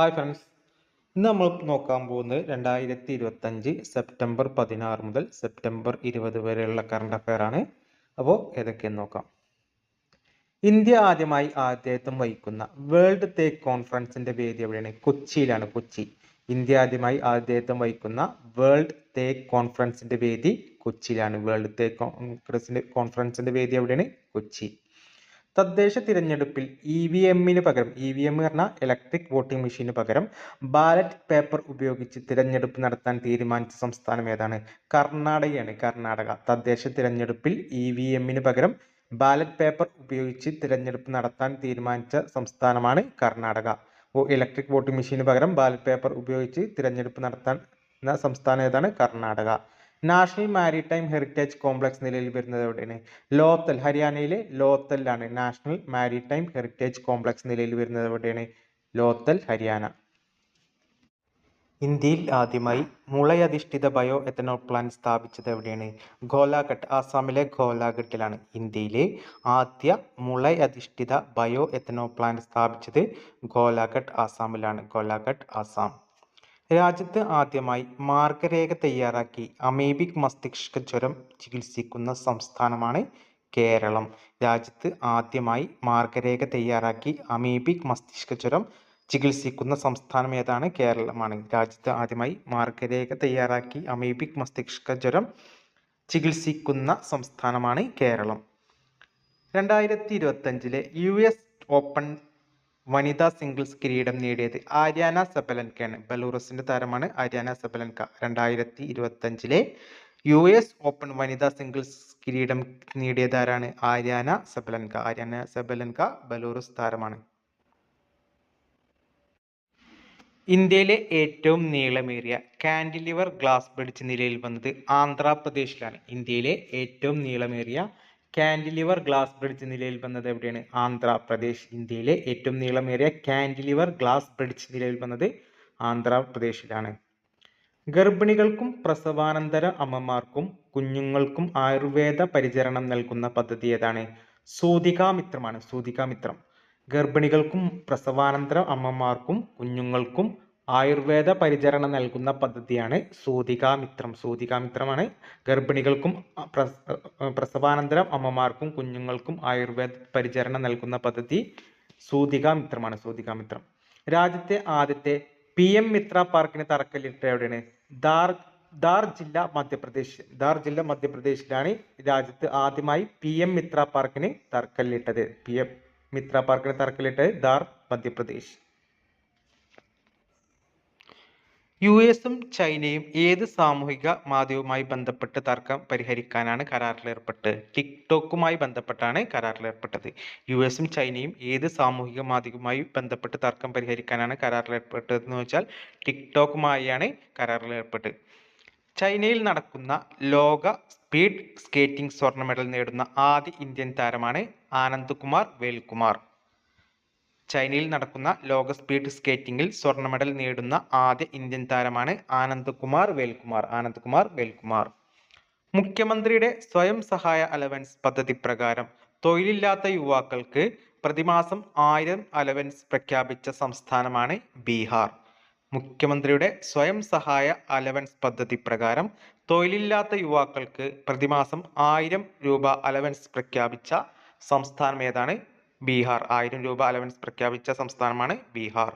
Hi friends ഇന്ന് നമ്മൾ നോക്കാൻ പോകുന്നത് രണ്ടായിരത്തി ഇരുപത്തഞ്ച് സെപ്റ്റംബർ പതിനാറ് മുതൽ സെപ്റ്റംബർ ഇരുപത് വരെയുള്ള കറണ്ട് അഫയർ ആണ്. അപ്പോൾ ഏതൊക്കെയെന്ന് നോക്കാം. ഇന്ത്യ ആദ്യമായി ആദ്യത്വം വഹിക്കുന്ന വേൾഡ് തേക്ക് കോൺഫറൻസിന്റെ വേദി എവിടെയാണ്? കൊച്ചിയിലാണ് കൊച്ചി. ഇന്ത്യ ആദ്യമായി ആദ്യത്വം വഹിക്കുന്ന വേൾഡ് തേക്ക് കോൺഫറൻസിന്റെ വേദി കൊച്ചിയിലാണ്. വേൾഡ് തേക്ക് കോൺഫറൻസിന്റെ കോൺഫറൻസിന്റെ വേദി എവിടെയാണ്? കൊച്ചി. തദ്ദേശ തിരഞ്ഞെടുപ്പിൽ ഇ വി എമ്മിന് പകരം ഇ വി എം പറഞ്ഞാൽ ഇലക്ട്രിക് വോട്ടിംഗ് മെഷീന് പകരം ബാലറ്റ് പേപ്പർ ഉപയോഗിച്ച് തിരഞ്ഞെടുപ്പ് നടത്താൻ തീരുമാനിച്ച സംസ്ഥാനം ഏതാണ്? കർണാടകയാണ് കർണാടക. തദ്ദേശ തിരഞ്ഞെടുപ്പിൽ ഇ വി എമ്മിന് പകരം ബാലറ്റ് പേപ്പർ ഉപയോഗിച്ച് തിരഞ്ഞെടുപ്പ് നടത്താൻ തീരുമാനിച്ച സംസ്ഥാനമാണ് കർണാടക. ഇലക്ട്രിക് വോട്ടിംഗ് മെഷീന് പകരം ബാലറ്റ് പേപ്പർ ഉപയോഗിച്ച് തിരഞ്ഞെടുപ്പ് നടത്താൻ സംസ്ഥാനം ഏതാണ്? Karnataka. National maritime heritage complex നിലയിൽ വരുന്നത് എവിടെയാണ്? ലോത്തൽ ഹരിയാനയിലെ ലോത്തലിലാണ് നാഷണൽ മാരിടൈം ഹെറിറ്റേജ് കോംപ്ലക്സ് നിലയിൽ വരുന്നത് ലോത്തൽ ഹരിയാന. ഇന്ത്യയിൽ ആദ്യമായി മുളയധിഷ്ഠിത ബയോ എത്തനോൾ പ്ലാന്റ് സ്ഥാപിച്ചത് എവിടെയാണ്? ഗോലാഘട്ട് ആസാമിലെ ഗോലാഘട്ടിലാണ്. ഇന്ത്യയിലെ ആദ്യ മുളയധിഷ്ഠിത ബയോ എത്തനോൾ പ്ലാന്റ് സ്ഥാപിച്ചത് ഗോലാഘട്ട് ആസാമിലാണ്. ഗോലാഘട്ട് ആസാം. രാജ്യത്ത് ആദ്യമായി മാർഗരേഖ തയ്യാറാക്കി അമീബിക് മസ്തിഷ്ക ജ്വരം ചികിത്സിക്കുന്ന സംസ്ഥാനമാണ് കേരളം. രാജ്യത്ത് ആദ്യമായി മാർഗരേഖ തയ്യാറാക്കി അമീബിക് മസ്തിഷ്ക ജ്വരം ചികിത്സിക്കുന്ന സംസ്ഥാനം ഏതാണ്? കേരളമാണ്. രാജ്യത്ത് ആദ്യമായി മാർഗരേഖ തയ്യാറാക്കി അമീബിക് മസ്തിഷ്ക ജ്വരം ചികിത്സിക്കുന്ന സംസ്ഥാനമാണ് കേരളം. രണ്ടായിരത്തി ഇരുപത്തഞ്ചിലെ യു എസ് ഓപ്പൺ വനിതാ സിംഗിൾസ് കിരീടം നേടിയത് ആര്യാന സബലൻകയാണ്. ബലൂറസിന്റെ താരമാണ് ആര്യാന സബലൻക. രണ്ടായിരത്തി ഇരുപത്തഞ്ചിലെ യു എസ് ഓപ്പൺ വനിതാ സിംഗിൾസ് കിരീടം നേടിയതാരാണ് ആര്യാന സബലൻക. ആര്യാന സബലൻക ബലൂറസ് താരമാണ്. ഇന്ത്യയിലെ ഏറ്റവും നീളമേറിയ കാൻഡിലിവർ ഗ്ലാസ് ബ്രിഡ്ജ് നിലയിൽ വന്നത് ആന്ധ്രാപ്രദേശിലാണ്. ഇന്ത്യയിലെ ഏറ്റവും നീളമേറിയ കാൻഡിലിവർ ഗ്ലാസ് ബ്രിഡ്ജ് നിലയിൽ വന്നത് എവിടെയാണ്? ആന്ധ്രാപ്രദേശ് ഇന്ത്യയിലെ ഏറ്റവും നീളമേറിയ കാൻഡിലിവർ ഗ്ലാസ് ബ്രിഡ്ജ് നിലയിൽ വന്നത് ആന്ധ്രാപ്രദേശിലാണ്. ഗർഭിണികൾക്കും പ്രസവാനന്തര അമ്മമാർക്കും കുഞ്ഞുങ്ങൾക്കും ആയുർവേദ പരിചരണം നൽകുന്ന പദ്ധതി ഏതാണ്? സൂതികാമിത്രമാണ് സൂതികാമിത്രം. ഗർഭിണികൾക്കും പ്രസവാനന്തര അമ്മമാർക്കും കുഞ്ഞുങ്ങൾക്കും ആയുർവേദ പരിചരണം നൽകുന്ന പദ്ധതിയാണ് സൂതികാമിത്രം. സൂതികാമിത്രമാണ് ഗർഭിണികൾക്കും പ്രസവാനന്തരം അമ്മമാർക്കും കുഞ്ഞുങ്ങൾക്കും ആയുർവേദ പരിചരണം നൽകുന്ന പദ്ധതി സൂതികാമിത്രമാണ് സൂതികാമിത്രം. രാജ്യത്തെ ആദ്യത്തെ പി എം മിത്ര പാർക്കിന് തറക്കല്ലിട്ട് എവിടെയാണ് ദാർ ദാർ ജില്ല മധ്യപ്രദേശ്. ദാർ ജില്ല മധ്യപ്രദേശിലാണ് രാജ്യത്ത് ആദ്യമായി പി എം മിത്ര പാർക്കിന് തറക്കല്ലിട്ടത്. പി എം മിത്ര പാർക്കിന് തറക്കല്ലിട്ടത് ദാർ മധ്യപ്രദേശ്. യു എസും ചൈനയും ഏത് സാമൂഹിക മാധ്യമവുമായി ബന്ധപ്പെട്ട് തർക്കം പരിഹരിക്കാനാണ് കരാറിലേർപ്പെട്ട്? ടിക്ടോക്കുമായി ബന്ധപ്പെട്ടാണ് കരാറിലേർപ്പെട്ടത്. യു എസും ചൈനയും ഏത് സാമൂഹിക മാധ്യമവുമായി ബന്ധപ്പെട്ട് തർക്കം പരിഹരിക്കാനാണ് കരാറിലേർപ്പെട്ടതെന്ന് വെച്ചാൽ ടിക്ടോക്കുമായാണ് കരാറിലേർപ്പെട്ടത്. ചൈനയിൽ നടക്കുന്ന ലോക സ്പീഡ് സ്കേറ്റിംഗ് സ്വർണ മെഡൽ നേടുന്ന ആദ്യ ഇന്ത്യൻ താരമാണ് ആനന്ദ് കുമാർ വേൽകുമാർ. ചൈനയിൽ നടക്കുന്ന ലോക സ്പീഡ് സ്കേറ്റിംഗിൽ സ്വർണ മെഡൽ നേടുന്ന ആദ്യ ഇന്ത്യൻ താരമാണ് ആനന്ദ് കുമാർ വേൽകുമാർ. ആനന്ദ് കുമാർ വേൽകുമാർ. മുഖ്യമന്ത്രിയുടെ സ്വയം സഹായ അലവൻസ് പദ്ധതി പ്രകാരം തൊഴിലില്ലാത്ത യുവാക്കൾക്ക് പ്രതിമാസം ആയിരം അലവൻസ് പ്രഖ്യാപിച്ച സംസ്ഥാനമാണ് ബീഹാർ. മുഖ്യമന്ത്രിയുടെ സ്വയം സഹായ അലവൻസ് പദ്ധതി പ്രകാരം തൊഴിലില്ലാത്ത യുവാക്കൾക്ക് പ്രതിമാസം ആയിരം രൂപ അലവൻസ് പ്രഖ്യാപിച്ച സംസ്ഥാനം ഏതാണ്? ബീഹാർ. ആയിരം രൂപ അലവൻസ് പ്രഖ്യാപിച്ച സംസ്ഥാനമാണ് ബീഹാർ.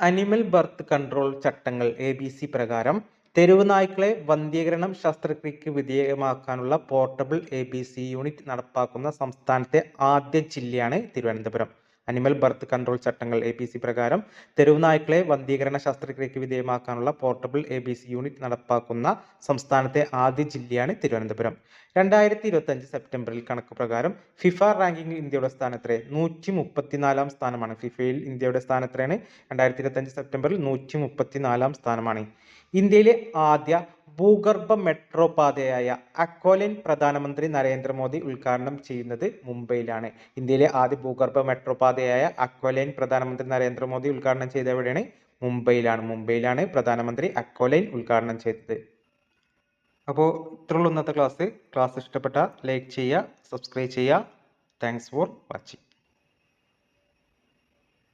അനിമൽ ബർത്ത് കൺട്രോൾ ചട്ടങ്ങൾ എ ബി സി പ്രകാരം തെരുവ് നായ്ക്കളെ വന്ധ്യീകരണം ശസ്ത്രക്രിയക്ക് വിധേയമാക്കാനുള്ള portable A B C unit നടപ്പാക്കുന്ന സംസ്ഥാനത്തെ ആദ്യ ജില്ലയാണ് തിരുവനന്തപുരം. അനിമൽ ബർത്ത് കൺട്രോൾ ചട്ടങ്ങൾ എ പ്രകാരം തെരുവ് നായ്ക്കളെ വന്ധീകരണ ശസ്ത്രക്രിയയ്ക്ക് വിധേയമാക്കാനുള്ള പോർട്ടബിൾ എ യൂണിറ്റ് നടപ്പാക്കുന്ന സംസ്ഥാനത്തെ ആദ്യ ജില്ലയാണ് തിരുവനന്തപുരം. രണ്ടായിരത്തി ഇരുപത്തി അഞ്ച് സെപ്റ്റംബറിൽ കണക്ക് പ്രകാരം ഫിഫ റാങ്കിംഗ് ഇന്ത്യയുടെ സ്ഥാനത്തെ നൂറ്റി മുപ്പത്തിനാലാം സ്ഥാനമാണ്. ഫിഫയിൽ ഇന്ത്യയുടെ സ്ഥാനത്രയാണ് രണ്ടായിരത്തി ഇരുപത്തി അഞ്ച് സെപ്റ്റംബറിൽ നൂറ്റി മുപ്പത്തിനാലാം സ്ഥാനമാണ്. ഇന്ത്യയിലെ ആദ്യ ഭൂഗർഭ മെട്രോ പാതയായ അക്കോലിൻ പ്രധാനമന്ത്രി നരേന്ദ്രമോദി ഉദ്ഘാടനം ചെയ്യുന്നത് മുംബൈയിലാണ്. ഇന്ത്യയിലെ ആദ്യ ഭൂഗർഭ മെട്രോ പാതയായ അക്കോലൈൻ പ്രധാനമന്ത്രി നരേന്ദ്രമോദി ഉദ്ഘാടനം ചെയ്ത എവിടെയാണ്? മുംബൈയിലാണ്. മുംബൈയിലാണ് പ്രധാനമന്ത്രി അക്കോലൈൻ ഉദ്ഘാടനം ചെയ്തത്. അപ്പോൾ ഇത്രയുള്ള ഇന്നത്തെ ക്ലാസ് ക്ലാസ് ഇഷ്ടപ്പെട്ട ലൈക്ക് ചെയ്യുക സബ്സ്ക്രൈബ് ചെയ്യുക. Thanks for watching